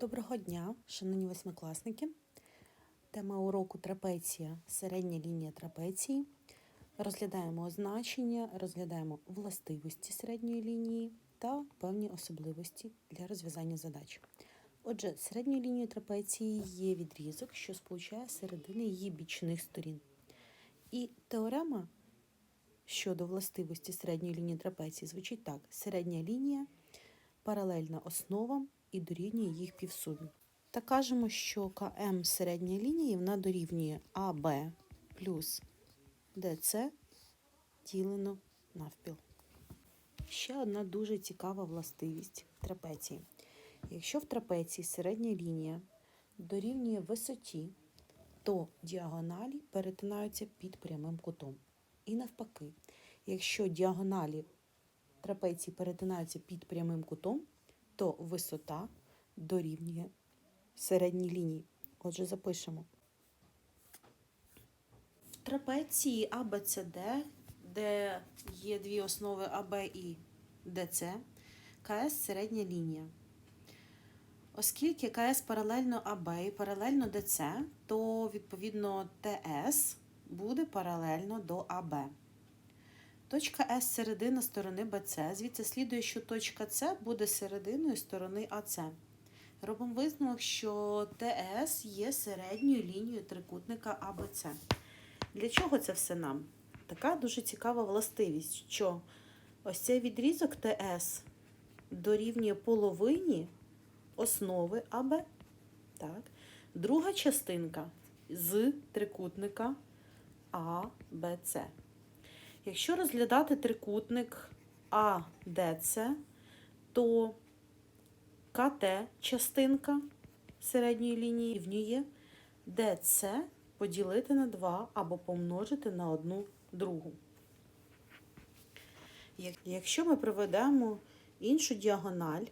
Доброго дня, шановні восьмикласники. Тема уроку трапеція, середня лінія трапеції. Розглядаємо означення, розглядаємо властивості середньої лінії та певні особливості для розв'язання задач. Отже, середньою лінією трапеції є відрізок, що сполучає середини її бічних сторін. І теорема щодо властивості середньої лінії трапеції звучить так: середня лінія паралельна основам і дорівнює їх півсумі. Та кажемо, що КМ середньої лінії вона дорівнює АБ плюс ДЦ ділено навпіл. Ще одна дуже цікава властивість трапеції. Якщо в трапеції середня лінія дорівнює висоті, то діагоналі перетинаються під прямим кутом. І навпаки, якщо діагоналі трапеції перетинаються під прямим кутом, то висота дорівнює середній лінії. Отже, запишемо. В трапеції ABCD, де є дві основи АБ і ДЦ, КС середня лінія. Оскільки КС паралельно АБ і паралельно ДЦ, то відповідно ТС буде паралельно до АБ. Точка С середина сторони БЦ, звідси слідує, що точка С буде серединою сторони АЦ. Робимо висновок, що ТС є середньою лінією трикутника АБЦ. Для чого це все нам? Така дуже цікава властивість, що ось цей відрізок ТС дорівнює половині основи АБ. Так. Друга частинка з трикутника АБЦ. Якщо розглядати трикутник АДЦ, то КТ частинка середньої лінії рівнює ДЦ поділити на 2 або помножити на одну другу. Якщо ми проведемо іншу діагональ,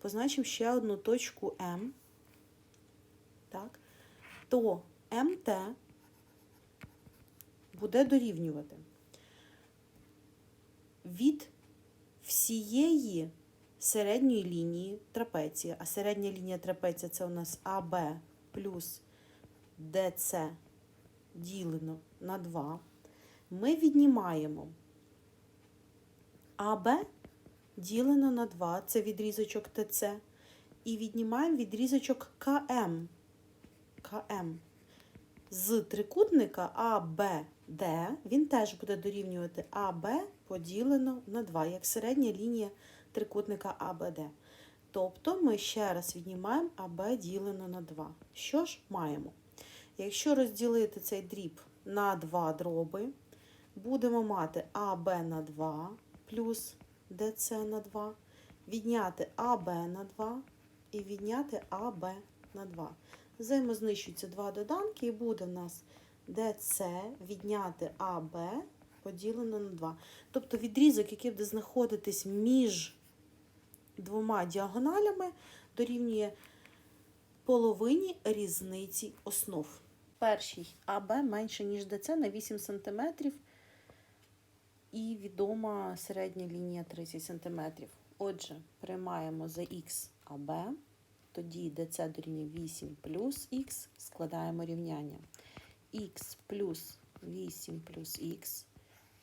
позначимо ще одну точку М, так, то МТ буде дорівнювати. Від всієї середньої лінії трапеції, а середня лінія трапеції це у нас АБ плюс ДЦ ділено на 2, ми віднімаємо АБ ділено на 2, це відрізочок ТЦ, і віднімаємо відрізочок КМ. КМ з трикутника АБД, він теж буде дорівнювати АБ поділено на 2, як середня лінія трикутника АБД. Тобто ми ще раз віднімаємо АБ ділено на 2. Що ж маємо? Якщо розділити цей дріб на 2 дроби, будемо мати АБ на 2 плюс ДЦ на 2, відняти АБ на 2 і відняти АБ на 2 взаємознищуються два доданки, і буде в нас ДЦ відняти АБ поділено на 2. Тобто відрізок, який буде знаходитись між двома діагоналями, дорівнює половині різниці основ. Перший АБ менше, ніж ДЦ на 8 см. І відома середня лінія 30 см. Отже, приймаємо за х АБ. Тоді ДЦ дорівнює 8 плюс х, складаємо рівняння. Х плюс 8 плюс х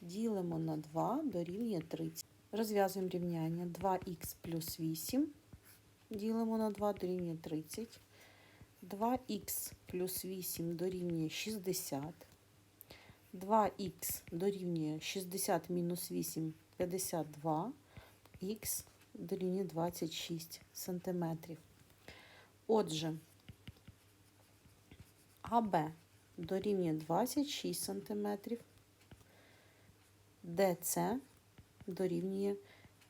ділимо на 2 дорівнює 30. Розв'язуємо рівняння 2х плюс 8 ділимо на 2 дорівнює 30. 2х плюс 8 дорівнює 60. 2х дорівнює 60 мінус 8 52. Х дорівнює 26 сантиметрів. Отже, АБ дорівнює 26 см, ДЦ дорівнює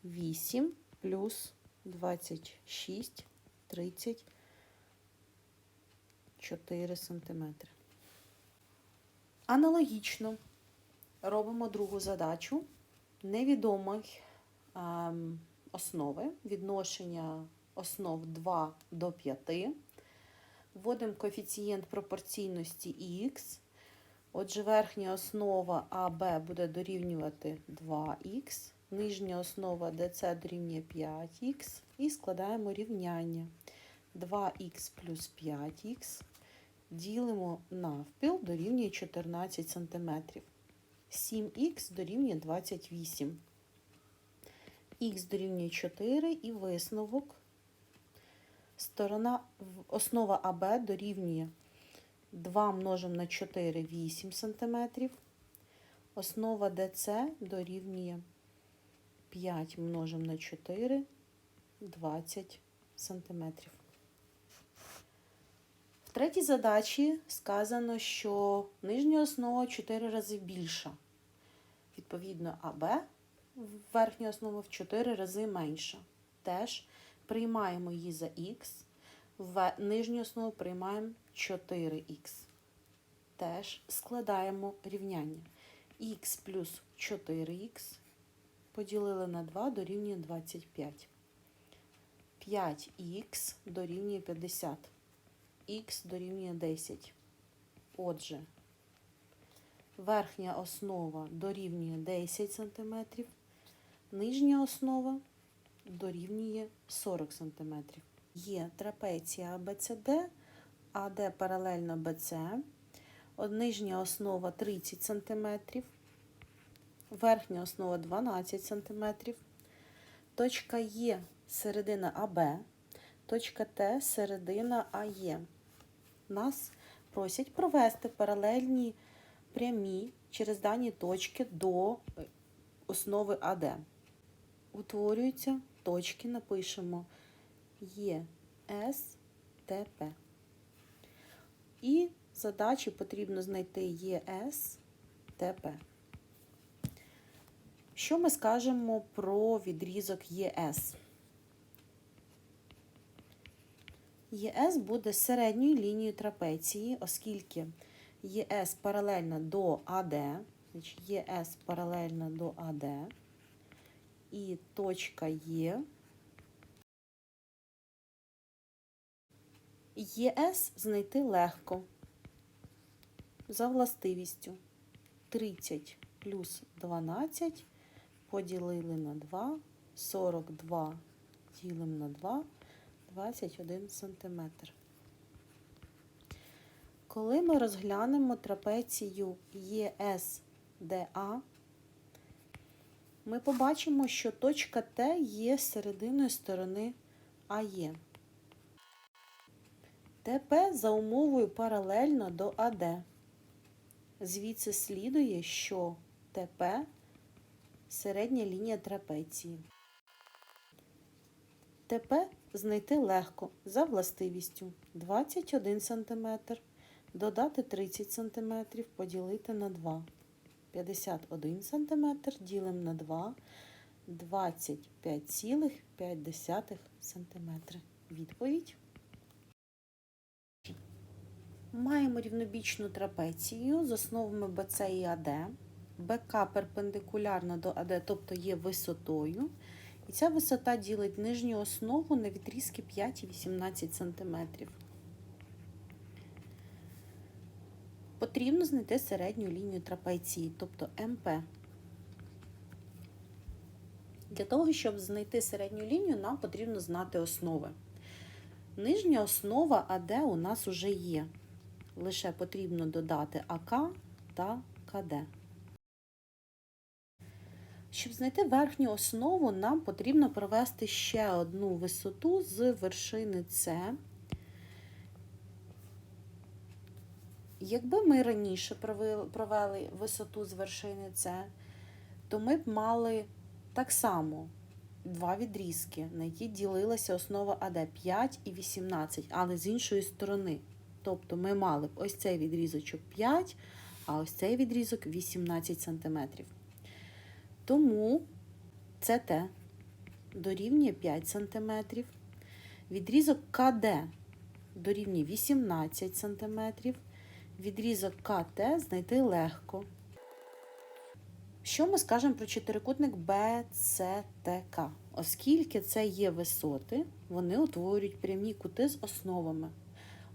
8 плюс 26, 34 см. Аналогічно робимо другу задачу невідомих ем, основи відношення основ 2 до 5. Вводимо коефіцієнт пропорційності х. Отже, верхня основа АБ буде дорівнювати 2х, нижня основа ДЦ дорівнює 5х, і складаємо рівняння. 2х плюс 5х ділимо навпіл дорівнює 14 см. 7х дорівнює 28. Х дорівнює 4 і висновок. Сторона основа АБ дорівнює 2 множимо на 4 8 см. Основа ДЦ дорівнює 5 множимо на 4 20 см. В третій задачі сказано, що нижня основа 4 рази більша. Відповідно, АБ верхня основа в 4 рази менша. Теж приймаємо її за х, в нижню основу приймаємо 4х. Теж складаємо рівняння. х плюс 4х поділили на 2 дорівнює 25. 5х дорівнює 50. х дорівнює 10. Отже, верхня основа дорівнює 10 см, нижня основа дорівнює 40 см. Є трапеція ABCD, АД паралельно BC, нижня основа 30 см, верхня основа 12 см, точка Є середина АБ, точка Т середина АЄ. Нас просять провести паралельні прямі через дані точки до е, основи АД. Утворюються точки, напишемо Є, С, Т, П. І задачі потрібно знайти ЄС, ТП. Що ми скажемо про відрізок ЄС? ЄС буде середньою лінією трапеції, оскільки ЄС паралельна до АД, значить ЄС паралельна до АД, і точка Є. ЄС знайти легко. За властивістю 30 плюс 12 поділили на 2, 42 ділимо на 2, 21 см. Коли ми розглянемо трапецію ЄСДА, ми побачимо, що точка Т є серединою сторони АЄ. ТП за умовою паралельно до АД. Звідси слідує, що ТП середня лінія трапеції. ТП знайти легко за властивістю 21 см, додати 30 см, поділити на 2. 51 см ділимо на 2, 25,5 см. Відповідь. Маємо рівнобічну трапецію з основами BC і AD. БК перпендикулярна до АД, тобто є висотою. І ця висота ділить нижню основу на відрізки 5 і 18 см. Потрібно знайти середню лінію трапеції, тобто МП. Для того, щоб знайти середню лінію, нам потрібно знати основи. Нижня основа АД у нас вже є. Лише потрібно додати АК та КД. Щоб знайти верхню основу, нам потрібно провести ще одну висоту з вершини С. Якби ми раніше провели висоту з вершини С, то ми б мали так само два відрізки, на які ділилася основа АД 5 і 18, але з іншої сторони. Тобто ми мали б ось цей відрізочок 5, а ось цей відрізок 18 см. Тому ЦТ дорівнює 5 см, відрізок КД дорівнює 18 см, відрізок КТ знайти легко. Що ми скажемо про чотирикутник BCTK? Оскільки це є висоти, вони утворюють прямі кути з основами.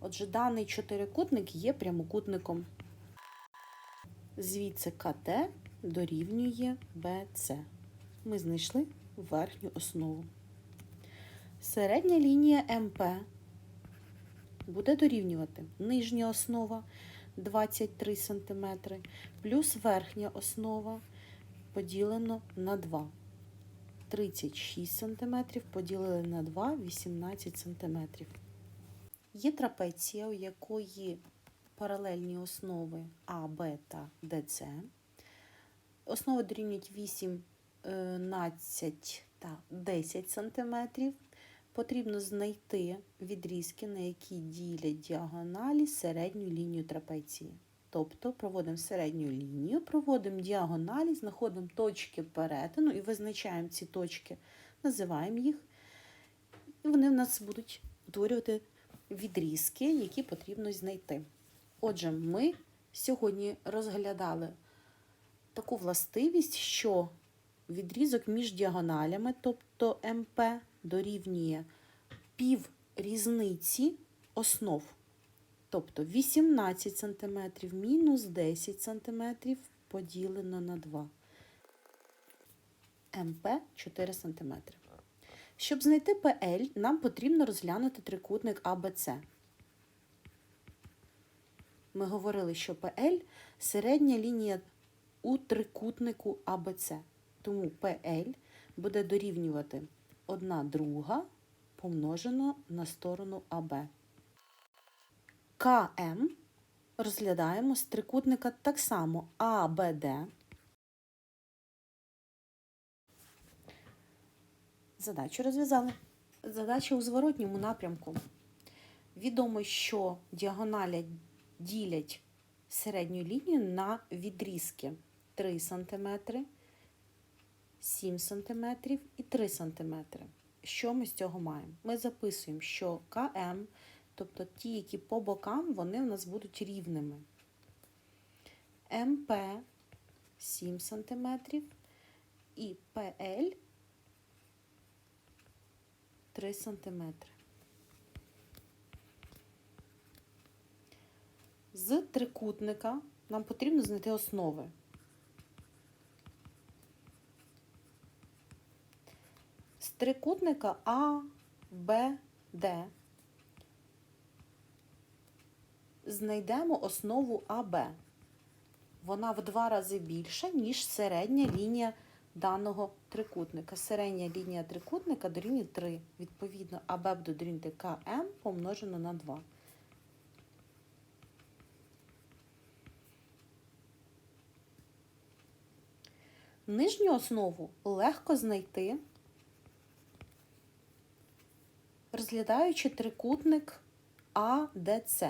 Отже, даний чотирикутник є прямокутником. Звідси КТ дорівнює BC. Ми знайшли верхню основу. Середня лінія МП буде дорівнювати нижня основа 23 см плюс верхня основа поділено на 2. 36 см поділили на 2 18 см. Є трапеція, у якої паралельні основи А, Б та ДЦ. Основи дорівнюють 18 та 10 см. Потрібно знайти відрізки, на які ділять діагоналі середню лінію трапеції. Тобто проводимо середню лінію, проводимо діагоналі, знаходимо точки перетину і визначаємо ці точки, називаємо їх, і вони в нас будуть утворювати відрізки, які потрібно знайти. Отже, ми сьогодні розглядали таку властивість, що відрізок між діагоналями, тобто МП, дорівнює пів різниці основ. Тобто 18 см мінус 10 см поділено на 2. МП 4 см. Щоб знайти ПЛ, нам потрібно розглянути трикутник АБЦ. Ми говорили, що ПЛ середня лінія у трикутнику АБЦ. Тому ПЛ буде дорівнювати 1 друга помножено на сторону АБ. КМ розглядаємо з трикутника так само АБД. Задачу розв'язали. Задача у зворотньому напрямку. Відомо, що діагоналі ділять середню лінію на відрізки 3 см, 7 см і 3 см. Що ми з цього маємо? Ми записуємо, що КМ, тобто ті, які по бокам, вони у нас будуть рівними. МП 7 см і ПЛ 3 см. З трикутника нам потрібно знайти основи. Трикутника А, Б, Д знайдемо основу АБ. Вона в два рази більша, ніж середня лінія даного трикутника. Середня лінія трикутника дорівнює 3. Відповідно, АБ буде дорівнювати КМ помножено на 2. Нижню основу легко знайти, розглядаючи трикутник АДЦ.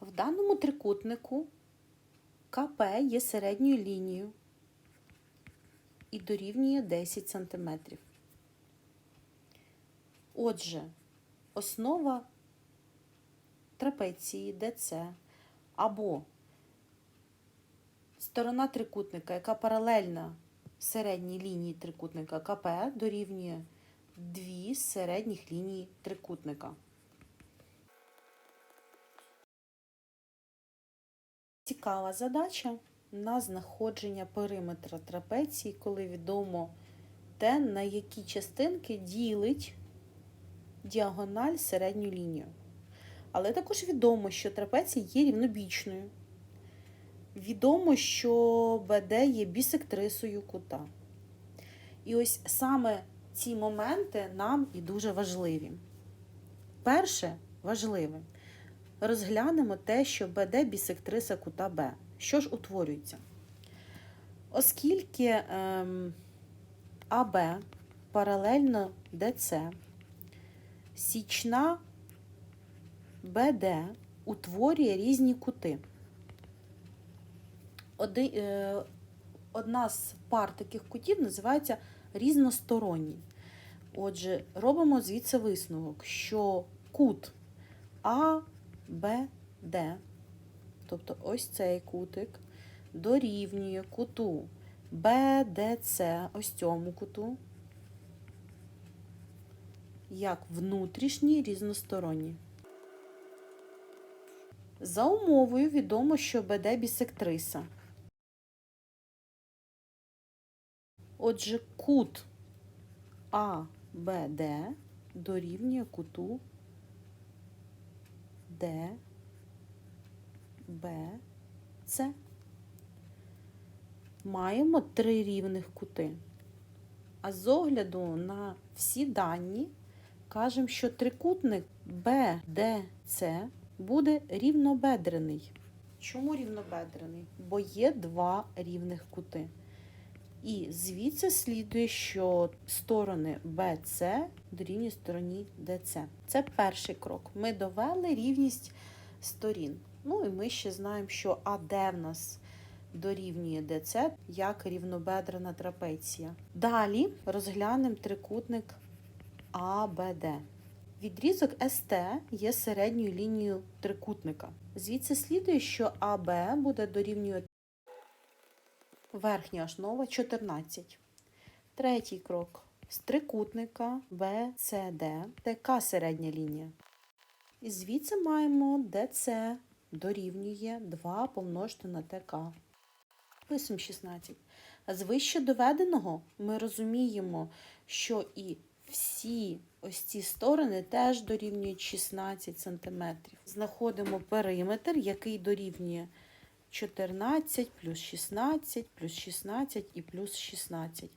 В даному трикутнику КП є середньою лінією і дорівнює 10 см. Отже, основа трапеції ДЦ або сторона трикутника, яка паралельна середній лінії трикутника КП, дорівнює дві середніх лінії трикутника. Цікава задача на знаходження периметра трапеції, коли відомо те, на які частинки ділить діагональ середню лінію. Але також відомо, що трапеція є рівнобічною. Відомо, що БД є бісектрисою кута. І ось саме ці моменти нам і дуже важливі. Перше важливе. Розглянемо те, що БД бісектриса кута Б. Що ж утворюється? Оскільки ем, АБ паралельно ДЦ, січна БД утворює різні кути. Е, одна з пар таких кутів називається різносторонній. Отже, робимо звідси висновок, що кут А, Б, Д, тобто ось цей кутик, дорівнює куту БДЦ, ось цьому куту, як внутрішній різносторонній. За умовою відомо, що БД бісектриса. Отже, кут АБД дорівнює куту ДБЦ. Маємо три рівних кути. А з огляду на всі дані кажемо, що трикутник BDC буде рівнобедрений. Чому рівнобедрений? Бо є два рівних кути. І звідси слідує, що сторони BC дорівнює стороні DC. Це перший крок. Ми довели рівність сторін. Ну і ми ще знаємо, що АД в нас дорівнює DC як рівнобедрена трапеція. Далі розглянемо трикутник АБД. Відрізок СТ є середньою лінією трикутника. Звідси слідує, що АБ буде дорівнювати верхня основа 14. Третій крок. З трикутника BCD ТК середня лінія. І звідси маємо DC дорівнює 2 помножити на ТК. Писемо 16. З вище доведеного ми розуміємо, що і всі ось ці сторони теж дорівнюють 16 см. Знаходимо периметр, який дорівнює 14 плюс 16 плюс 16 і плюс 16.